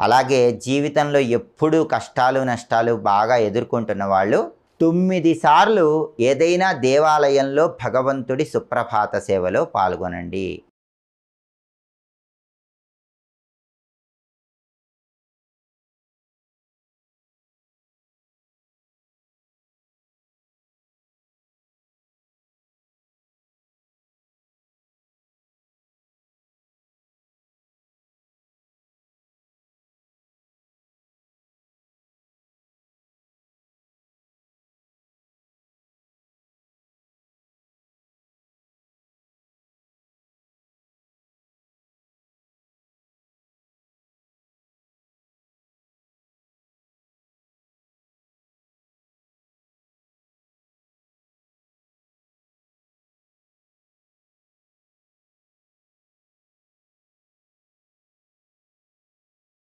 అలాగే జీవితంలో ఎప్పుడూ కష్టాలు నష్టాలు బాగా ఎదుర్కొంటున్న వాళ్ళు తొమ్మిది సార్లు ఏదైనా దేవాలయంలో భగవంతుడి సుప్రభాత సేవలో పాల్గొనండి.